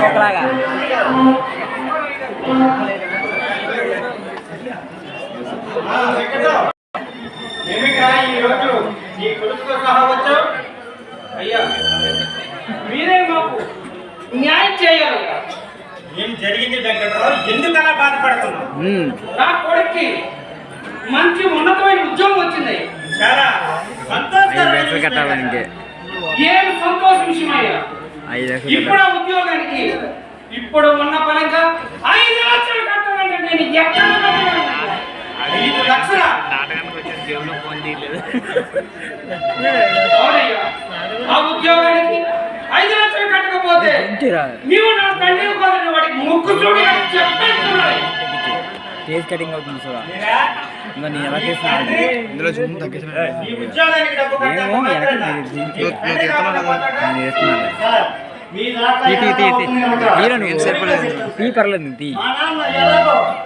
ఒకలాగా ఏమిట్రా ఈ రోజు నీ కొడుకుతో సహా వచ్చావు అయ్యా మీరే మాకు న్యాయం చేయాలయ్యా ఏం జరిగింది వెంకట్రావు? ఎందుకు అలా బాధపడుతున్నావు. నా కొడుక్కి మంచి ఉన్నతమైన ఉద్యోగం వచ్చింది. చాలా ఇంకే ఏం సంతోష విషయమయ్యా? ఇప్పుడు ఉద్యోగానికి ఇప్పుడు ఉన్న పరంగా ఐదు లక్షలు కట్టాలంటే నేను ఎక్కడ? ఐదు లక్షల? నాటకానికి వచ్చిన జేబులో ఫోన్ తీయలేదు అవునయ్యా. ఆ ఉద్యోగానికి ఐదు లక్షలు కట్టకపోతే ఇంటిరా నీవు నా తండ్రి కాదని వాడికి ముక్కు చూడి చెప్పేస్తున్నాడు కేస్ కటింగ్ అవుతుంది ఇంకా నేను ఎలా ఇందులో ఏమో? నేను చేస్తున్నాను సార్, తీ పర్లేదు తీ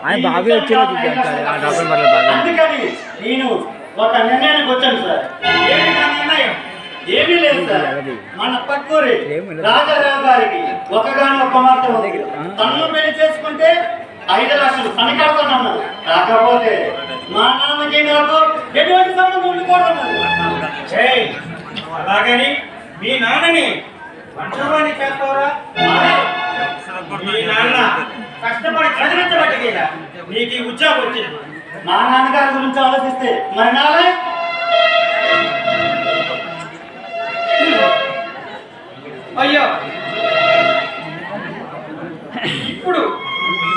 ఆయన బాబే వచ్చేలా చూపించాలి. ఆ డాక్టర్ పర్లేదు బాగా. అందుకని నేను ఒక నిర్ణయానికి వచ్చాను సార్ నిర్ణయం? ఏమీ లేదు సార్? మన పక్కూరి. రాజారావు గారికి ఒకగాని ఒక ఆ. తనను పెళ్ళి చేసుకుంటే ఐదు లక్షలు పని కడతానన్నారు కాకపోతే మా నాన్నకి నాకు ఎటువంటి సంబంధం ఏయ్, అలాగని మీ నాన్నని వంటవాణి చేస్తావరా? మీ నాన్న కష్టపడి చదివించబట్టి నీకు ఈ ఉద్యోగం వచ్చింది. మా నాన్నగారి గురించి ఆలోచిస్తే మరి నాలే అయ్యో! ఇప్పుడు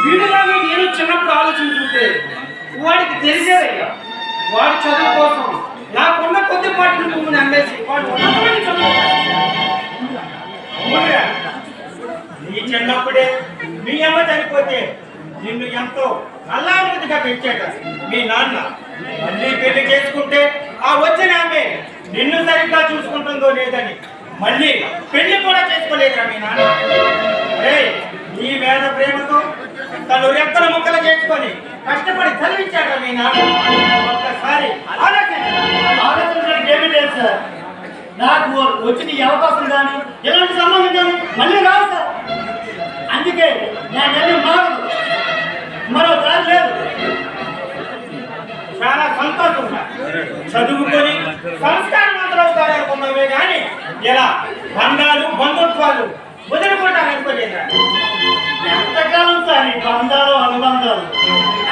వీడిలాగా నేను చిన్నప్పుడు ఆలోచించుంటే వాడికి తెలిసేదయ్యా. వాడి చదువు కోసం నాకున్న కొద్దిపాటి నువ్వు అమ్మేసి వాడు ఉన్నతమైన చదువు నీ చిన్నప్పుడే మీ అమ్మ చనిపోతే నిన్ను ఎంతో అల్లారుగా పెంచాడు మీ నాన్న. మళ్ళీ పెళ్ళి చేసుకుంటే ఆ వచ్చిన ఆమె నిన్ను సరిగ్గా చూసుకుంటుందో లేదని మళ్ళీ పెళ్ళి కూడా చేసుకోలేదురా మీ నాన్న. రే నీ వేద ప్రేమతో తను రెక్కల ముక్కలు చేసుకొని కష్టపడి చదివించాడు మీ నాన్న? నాకు వచ్చిన ఈ అవకాశం కానీ ఎలాంటి సంబంధం కానీ మళ్ళీ రాదు సార్. అందుకే నేను నిర్ణయం మారదు. మరో దారి లేదు. చాలా సంతోషం చదువుకొని సంస్కారవంతులవుతారు అనుకున్నామే కానీ ఇలా బంధాలు బంధుత్వాలు వదులుకుంటారు అనుకోలేదా ఎంతకాలం సార్ ఈ బంధాలు అనుబంధాలు?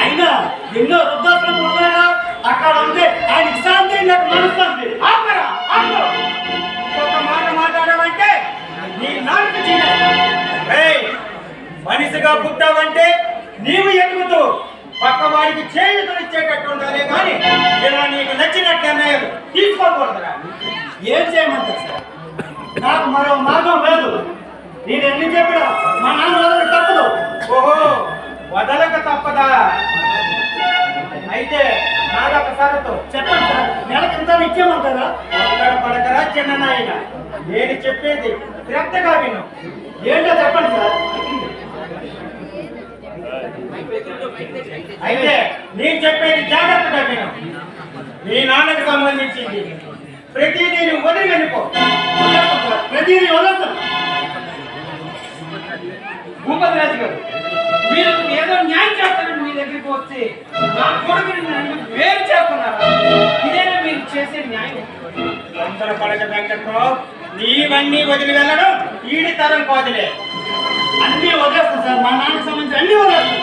అయినా ఎన్నో వృద్ధాశ్రమం ఉన్నాయా? అక్కడ ఉంటే మనిషిగా పుట్టావంటే నీవు ఎదుగుతూ పక్క వారికి చేయుతనిచ్చేటట్టు ఉండాలి? కానీ ఇలా నీకు నచ్చినట్టు నిర్ణయం తీసుకోకూడదురా. ఏం చేయమంటారు సార్? నాకు మరో మార్గం లేదు. నేను ఎన్ని చెప్పినా మా నాన్న వదలక తప్పదు. ఓహో వదలక తప్పదా? అయితే నాదొక షరతు చెప్పండి సార్. నెలకి ఇంత ఇచ్చేయమంటారా ఒక్కడ పడకరా చిన్న నాయన. నేను చెప్పేది శ్రద్ధగా విను. ఏంటో చెప్పండి సార్. అయితే నేను చెప్పేది జాగ్రత్తగా నేను మీ నాన్నకు సంబంధించింది. ప్రతిదీ నువ్వు వదిలి వెళ్ళిపో. ప్రతిదీ వదిలేస్తాం భూపతి రాజు గారు మీరు ఏదో న్యాయం చేస్తారని మీ దగ్గరికి వచ్చి నా కొడుకుని వేరు చేస్తున్నారా? ఇదేనా మీరు చేసే న్యాయం? తొందర పడక వెంకట్రావు నీవన్నీ వదిలి వెళ్ళడం ఈడి తరం కాదులే. అన్ని వదిలేస్తాం సార్. మా నాన్నకి సంబంధించి అన్ని వదిలేస్తాం.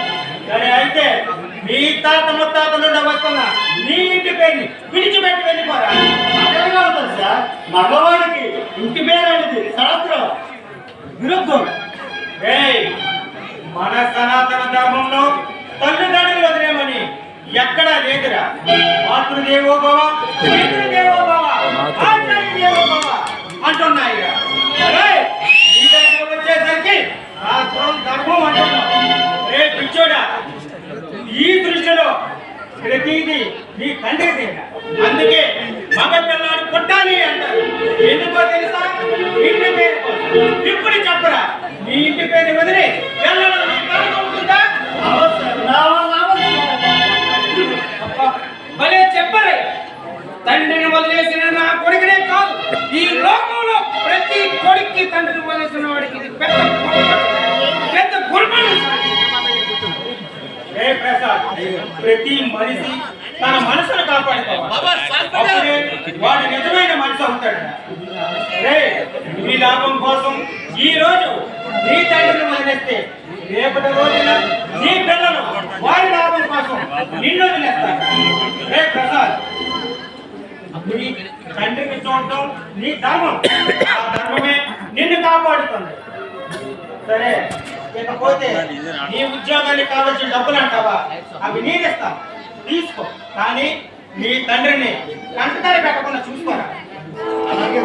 సరే అయితే మీ తాత ముత్తాత నుండి వస్తున్నా నీ ఇంటి పేరుని విడిచిపెట్టి వెళ్ళిపోరా. అదేగా ఉంటుంది సార్. మగవాడికి ఇంటి పేరు అనేది శాస్త్రం. విరుద్ధం. మన సనాతన ధర్మంలో తల్లిదండ్రులు వదిలేమని ఎక్కడా లేదురా. మాతృదేవోభవ పితృదేవోభవ ప్రతిదీ నీ తండ్రి అందుకే మగ పిల్లాడు పుట్టాలి అంటారు. ఎందుకో తెలుసా? ఇంటి పేరు. ఇప్పుడు చెప్పరా నీ ఇంటి పేరు వదిలి భలే చెప్పరే. తండ్రిని వదిలేసిన నా కొడుకునే కాదు ఈ లోకంలో ప్రతి కొడుక్కి తండ్రిని వదిలేసిన వాడికి ఇది పెద్ద ప్రసాద్ ప్రతి మనిషి తన మనసును కాపాడుకోవాలి. వాడు నిజమైన మనిషి అవుతాడు. రే నీ లాభం కోసం ఈ రోజు నీ తండ్రిని వదిలేస్తే రేపటి రోజున నీ పిల్లలు వారి లాభం కోసం నిన్ను వదిలేస్తారు. రే ప్రసాద్ నీ తండ్రిని చూడటం నీ ధర్మం. ఆ ధర్మమే నిన్ను కాపాడుతుంది. సరే ఇకపోతే నీ ఉద్యోగానికి కావాల్సిన డబ్బులు అంటావా? అవి నేను ఇస్తాను తీసుకో. కానీ మీ తండ్రిని కంటతడి పెట్టకుండా చూసుకోరా? అలాగే